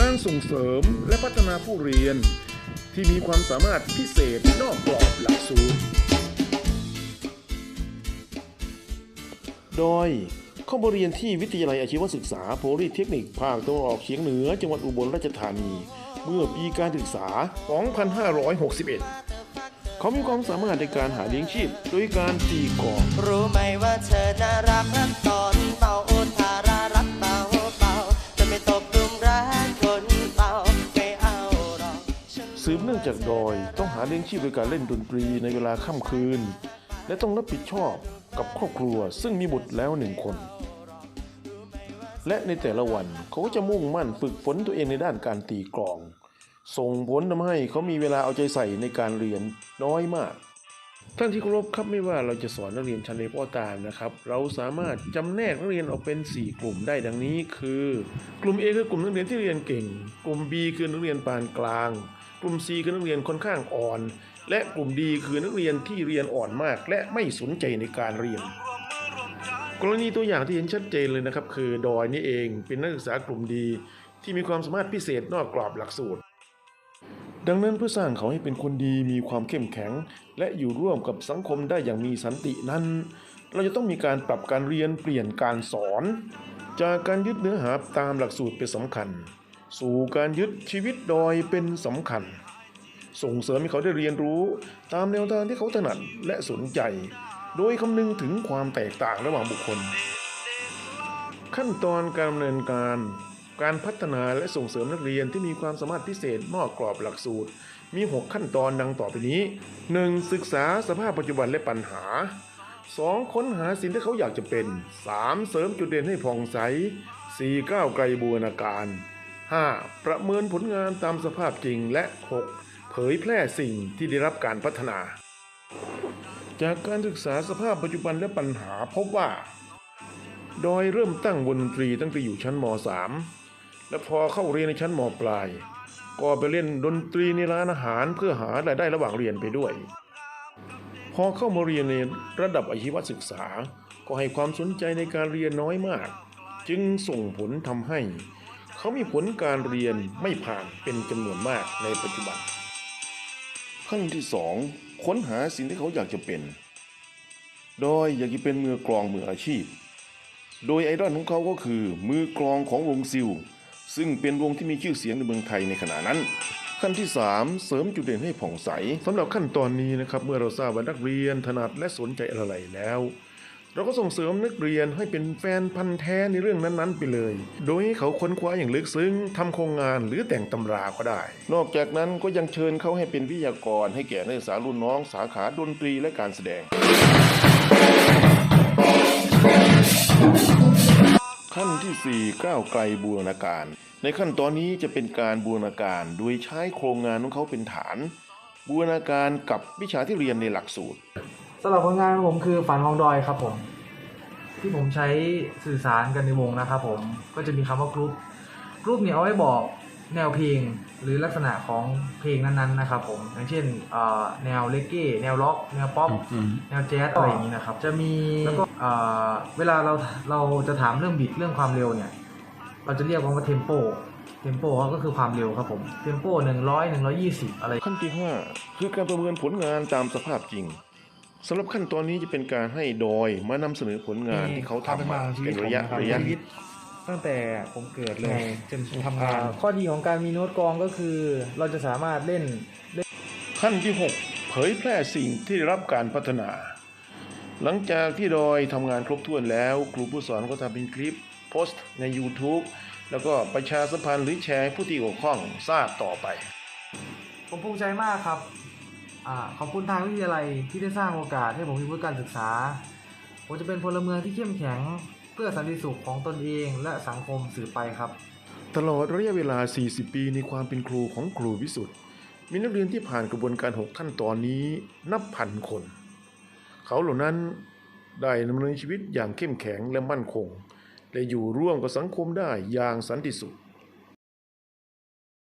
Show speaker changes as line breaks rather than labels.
การส่งเสริมและพัฒนาผู้เรียน ที่มีความสามารถพิเศษนอกกรอบหลักสูตร โดยเข้ามเรียนที่วิทยาลัยอาชีวศึกษาโพลีเทคนิคภาคตะวันออกเฉียงเหนือจังหวัดอุบลราชธานี เมื่อปีการศึกษา 2561 เขามีความสามารถในการหาเลี้ยงชีพ โดยการตีกลอง
รู้ไหมว่าเธอน่ารักรักตอน
สืบเนื่องจากดอยต้องหาเลี้ยงชีพโดยการเล่นดนตรีในเวลาค่ำคืน และต้องรับผิดชอบกับครอบครัวซึ่งมีบุตรแล้วหนึ่งคน และในแต่ละวันเขาก็จะมุ่งมั่นฝึกฝนตัวเองในด้านการตีกลอง ส่งผลทำให้เขามีเวลาเอาใจใส่ในการเรียนน้อยมาก ท่านที่เคารพครับไม่ว่าเราจะสอนนักเรียนชั้นใดก็ตามนะครับ เราสามารถจำแนกนักเรียนออกเป็น 4 กลุ่มได้ดังนี้ คือ กลุ่ม A คือกลุ่มนักเรียนที่เรียนเก่ง กลุ่ม B คือนักเรียนปานกลาง กลุ่ม C คือนักเรียนค่อนข้างอ่อน และกลุ่ม D คือนักเรียนที่เรียนอ่อนมาก และไม่สนใจในการเรียน กรณีตัวอย่างที่เห็นชัดเจนเลยนะครับ คือดอยนี่เองเป็นนักศึกษากลุ่มดีที่มีความสามารถพิเศษนอกกรอบหลักสูตร ดังนั้นเพื่อสร้างเขาให้เป็นคนดีมีความเข้มแข็ง และอยู่ร่วมกับสังคมได้อย่างมีสันตินั้น เราจะต้องมีการปรับการเรียนเปลี่ยนการสอน จากการยึดเนื้อหาตามหลักสูตรเป็นสำคัญ สู่การยึดชีวิตโดยเป็นสำคัญ ส่งเสริมให้เขาได้เรียนรู้ ตามแนวทางที่เขาถนัดและสนใจ โดยคำนึงถึงความแตกต่างระหว่างบุคคล ขั้นตอนการดำเนินการการพัฒนาและส่งเสริมนักเรียนที่มีความสามารถพิเศษนอกกรอบหลักสูตร มี 6 ขั้นตอนดังต่อไปนี้ 1. ศึกษาสภาพปัจจุบันและปัญหา 2. ค้นหาสิ่งที่เขาอยากจะเป็น 3. เสริมจุดเด่นให้ผ่องใส 4. ก้าวไกลบูรณาการ 5. ประเมินผลงานตามสภาพจริงและ 6. เผยแพร่สิ่งที่ได้รับการพัฒนา จากการศึกษาสภาพปัจจุบันและปัญหาพบว่า โดยเริ่มตั้งวงดนตรีตั้งแต่อยู่ชั้นม .3 และพอเข้าเรียนในชั้นมปลาย ก็ไปเล่นดนตรีในร้านอาหารเพื่อหารายได้ระหว่างเรียนไปด้วย พอเข้ามาเรียนในระดับอาชีวศึกษา ก็ให้ความสนใจในการเรียนน้อยมาก จึงส่งผลทำให้ เขามีผลการเรียนไม่ผ่านเป็นจำนวนมากในปัจจุบัน ขั้นที่สองค้นหาสิ่งที่เขาอยากจะเป็น โดยอยากจะเป็นมือกลองมืออาชีพ โดยไอดอลของเขาก็คือ มือกลองของวงซิล ซึ่งเป็นวงที่มีชื่อเสียงในเมืองไทยในขณะนั้นขั้นที่ 3 เสริมจุดเด่นให้ผ่องใสสำหรับขั้นตอนนี้นะครับ เมื่อเราทราบว่านักเรียนถนัดและสนใจอะไรแล้ว เราก็ส่งเสริมนักเรียนให้เป็นแฟนพันธ์แท้ในเรื่องนั้นๆ ไปเลย โดยให้เขาค้นคว้าอย่างลึกซึ้งทำโครงงานหรือแต่งตำราก็ได้ นอกจากนั้นก็ยังเชิญเขาให้เป็นวิทยากรให้แก่นักศึกษารุ่นน้องสาขาดนตรีและการแสดงขั้นที่ 4 ก้าวไกลบูรณาการ ในขั้นตอนนี้จะเป็นการบูรณาการโดยใช้โครงงานของเขาเป็นฐาน บูรณาการกับวิชาที่เรียนในหลักสูตร
สำหรับผลงานของผมคือฝันของดอยครับผม ที่ผมใช้สื่อสารกันในวงนะครับผมก็จะมีคำว่ากรุ๊ปกรุ๊ปเนี่ยเอาไว้บอกแนวเพลงหรือลักษณะของเพลงนั้นๆนะครับผมอย่างเช่นเอ่อแนวเลกเก้แนวล็อก แนวป๊อปแนวแจ๊สอะไรอย่างนี้นะครับจะมีแล้วก็เอ่อเวลาเราเราจะถามเรื่องบิดเรื่องความเร็วเนี่ย เราจะเรียกว่าเทมโปเทมโปก็คือความเร็วครับผมเทมโปหนึ่งร้อยหนึ่งร้อยี่สิบอะไร
ขั้นที่5คือการประเมินผลงานตามสภาพจริง สำหรับขั้นตอนนี้จะเป็นการให้ดอยมานำเสนอผลงานที่เขาทำมาเป็นระยะระยะ
ชีวิตตั้งแต่ผมเกิดเลยจนทำงาน
อ่า
ข้อดีของการมีโน้ตกลองก็คือ เราจะสามารถเล่น
ขั้นที่ 6 เผยแพร่สิ่งที่ได้รับการพัฒนา หลังจากที่ดอยทำงานครบถ้วนแล้ว ครูผู้สอนก็ทำเป็นคลิปโพสต์ใน YouTube แล้วก็ประชาสัมพันธ์หรือแชร์ให้ผู้ที่เกี่ยวข้องทราบต่อไป
ผมภูมิใจมากครับอา ขอบคุณทางวิทยาลัยที่ได้สร้างโอกาสให้ผมมีวุฒิการศึกษา ผมจะเป็นพลเมืองที่เข้มแข็งเพื่อสันติสุขของตนเองและสังคมสืบไปครับ
ตลอดระยะเวลา 40 ปีในความเป็นครูของครูวิสุทธ์มีนักเรียนที่ผ่านกระบวนการ 6 ขั้นตอนนี้นับพันคน เขาเหล่านั้นได้ดำเนินชีวิตอย่างเข้มแข็งและมั่นคง และอยู่ร่วมกับสังคมได้อย่างสันติสุข